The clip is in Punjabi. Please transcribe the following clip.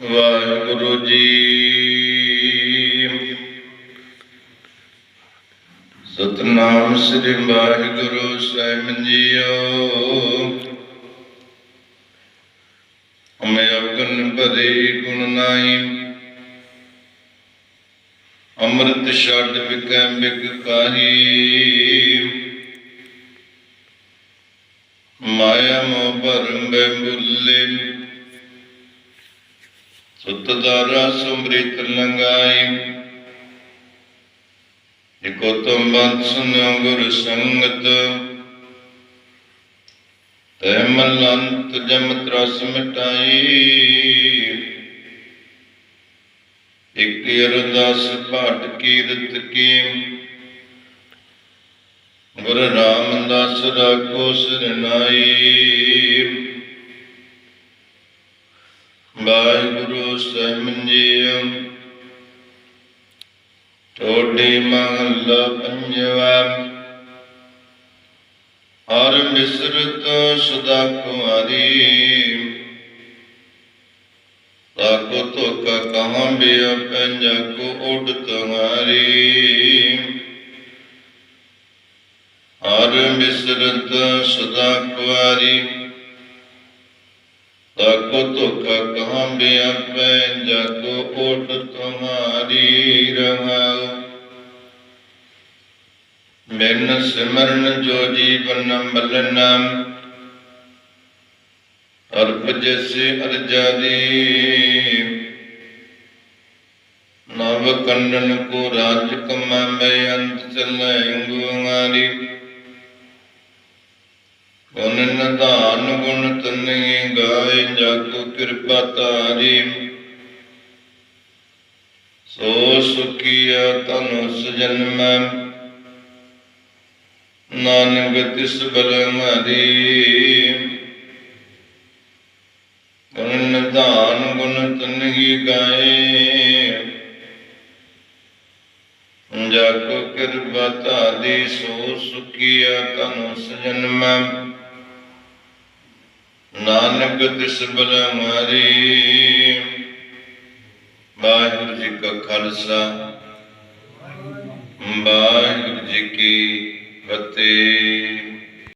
ਵਾਹਿਗੁਰੂ ਜੀ। ਸਤਨਾਮ ਸ੍ਰੀ ਵਾਹਿਗੁਰੂ ਸਾਹਿਬ ਜੀਓ। ਹਮੇ ਅਗਨ ਭਰੇ ਗੁਣ ਨਾਈ ਅੰਮ੍ਰਿਤ ਛੱਡ ਵਿਕੈ ਬਿਕ ਕਾਹੀ। ਮਾਇਆ ਮੋਹ ਭਰਮ ਬੁੱਲੇ। ਸੁਤ ਦਾਰਾ ਸੁਮ੍ਰਿਤ ਲੰਗਾਈ ਇਕੋ ਤੁਮ ਬੰਦ ਗੁਰ ਸੰਗਤ ਤੈ ਮਲੰਤ ਜਮ ਤਰਸ ਮਿਟਾਈ ਇਕ ਅਰਦਾਸ ਪਾਠ ਕੀਰਤ ਕੀ ਗੁਰ ਰਾਮਦਾਸ ਰਾਖੋ ਸਰਨਾਈ ਵਾਹਿਗੁਰੂ ਸਾਹਿਬ ਜੀਓ ਟੋਡੀ ਮਹੱਲਾ ਪੰਜਵਾ। ਹਰ ਮਿਸਰਤ ਸਦਾ ਕੁਮਾਰੀ। ਤਾਕੋ ਤੋਕਾ ਕਹਾਂ ਬਿਆ ਪੰਜਾ ਕੋ ਉਡ ਤੁਮਾਰੀ ਹਰ ਮਿਸਰਤ ਸਦਾ ਕੁਆਰੀ ਤਾਕੋ ਤੋਕਾ ਕਹਾਂ ਬਿਆ ਪੰਜਾ ਕੋ ਉਡ ਤੁਮਾਰੀ ਰਹਾਉ। ਬਿਨ ਸਿਮਰਨ ਜੋ ਜੀਵਨ ਮਲਨਾ ਅਰਪ ਜੈਸੇ ਅਰਜਾਦੀ ਨਵ ਕੰਡਨ ਕੋ ਰਾਜ ਕਮਾਵੇ ਅੰਤ ਚਲੇ ਗੁਆਰੀ ਗੁਣ ਨਿਧਾਨ ਗੁਣ ਤਨੇ ਗਾਏ ਜਾਕੋ ਕਿਰਪਾ ਤਾਰੀ ਸੋ ਸੁਖੀਆ ਤਨੁ ਸਜਨਮੈ ਨਾਨਕ ਤਿਸ ਬਲ ਮਾਰੀ। ਗੁਣ ਨਿਧਾਨ ਗੁਣ ਤਨਹੀ ਗਾਏ ਜਾ ਕਿਰਪਾ ਤਾਦੀ ਸੋ ਸੁਖੀਆ ਤਨੁ ਸਜਨਮੈ ਨਾਨਕ ਤਿਸ ਬਲ ਮਾਰੀ। ਵਾਹਿਗੁਰੂ ਜੀ ਕਾ ਖਾਲਸਾ। ਵਾਹਿਗੁਰੂ ਜੀ ਕੀ ਫਤਿਹ।